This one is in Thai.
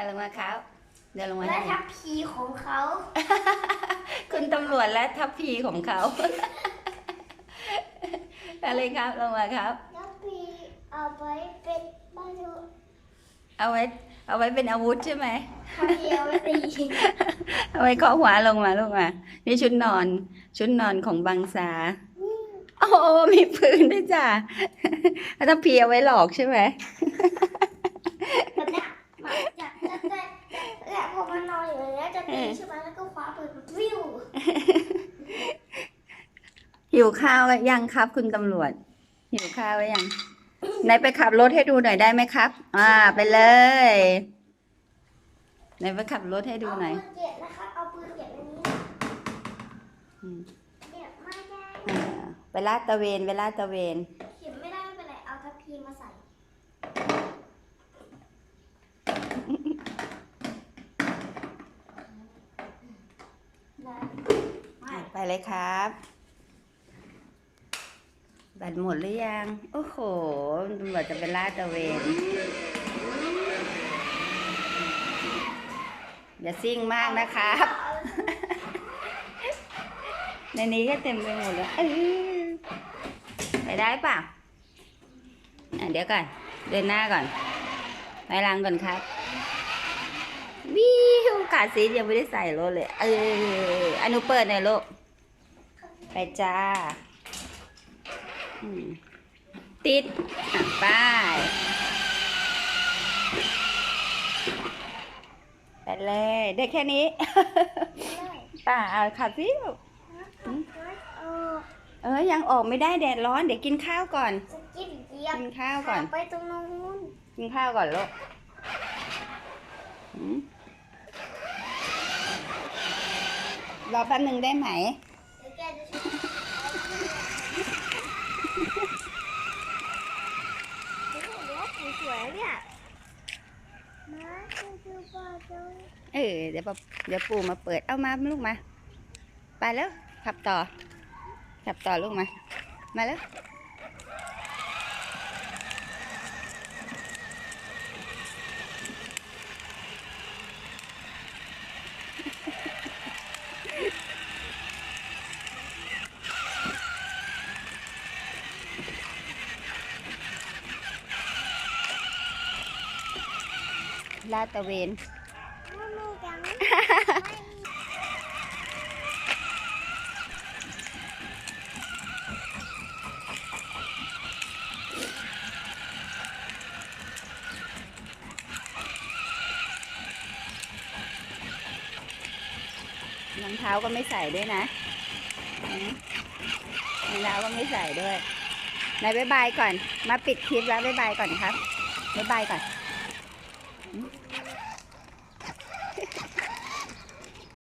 เอาลงมาครับ เดินลงมาและได้ทัพพีของเขาคุณตำรวจและทัพพีของเขาอะไรครับลงมาครับ ทัพพีเอาไว้เป็นบ้านทุกเอาไว้ เอาไว้เป็นอาวุธใช่ไหมทัพพีเอาไว้ตีเอาไว้เคาะหัวลงมาลงมานี่ชุดนอน ชุดนอนของบังซาโอ้โหมีปืนด้วยจ้ะทัพพีเอาไว้หลอกใช่ไหม แบบเนี้ยมันจะจะจะและพอมันนอน อยู่อย่างเงี้ยจะตีใช่ไหมแล้วก็คว้าปืนวิวหิวข้าวแล้วยังครับ คุณตำรวจหิวข้าวแล้วยังไหนไปขับรถให้ดูหน่อยได้ไหมครับ อ่า ไปเลยไหนไปขับรถให้ดูหน่อยปืนเก็บนะคะเอาปืนเก็บอันนี้อืมเก็บไม่ได้อ่าไปลาดตระเวนไปลาดตระเวน เก็บไม่ได้ไม่เป็นไรเอาทัพพีมาใส่ได้ อะไป เลยครับแบตหมดหรือยัง โอ้โหตำรวจจะไปลาดตระเวนอย่าซิ่งมากนะครับ ในนี้ก็เต็มไปหมดเลยเอ้ยไปได้เปล่าอะเดี๋ยวก่อน เดินหน้าก่อนไปล้างก่อนครับวิวขาดซีดยังไม่ได้ใส่รถเลย เอออนุเปิดหน่อยลูก ไปจ้าอืมติดอะไปไปเลย ได้แค่นี้ ป่าเอาขับสิลูกเออเออ ยังออกไม่ได้แดดร้อน เดี๋ยวกินข้าวก่อนจะกินเหยียบกินข้าวก่อน ไปตรงนู้น กินข้าวก่อนลูกหืมรอแป๊บหนึ่งได้ไหม เดี๋ยวแกจะช่วยเดี๋ยว สวยเนี่ยมาดูบ้าดูเออเดี๋ยวปะเดี๋ยวปู่มาเปิดเอามาลูกมา ไปแล้วขับต่อขับต่อลูกมา มาแล้ว ลาดตะเวน รองเท้าก็ไม่ใส่ด้วยนะรองเท้าก็ไม่ใส่ด้วยไหนายบายบายก่อน มาปิดคลิปแล้วบายบายก่อนครับบายบายก่อน อืม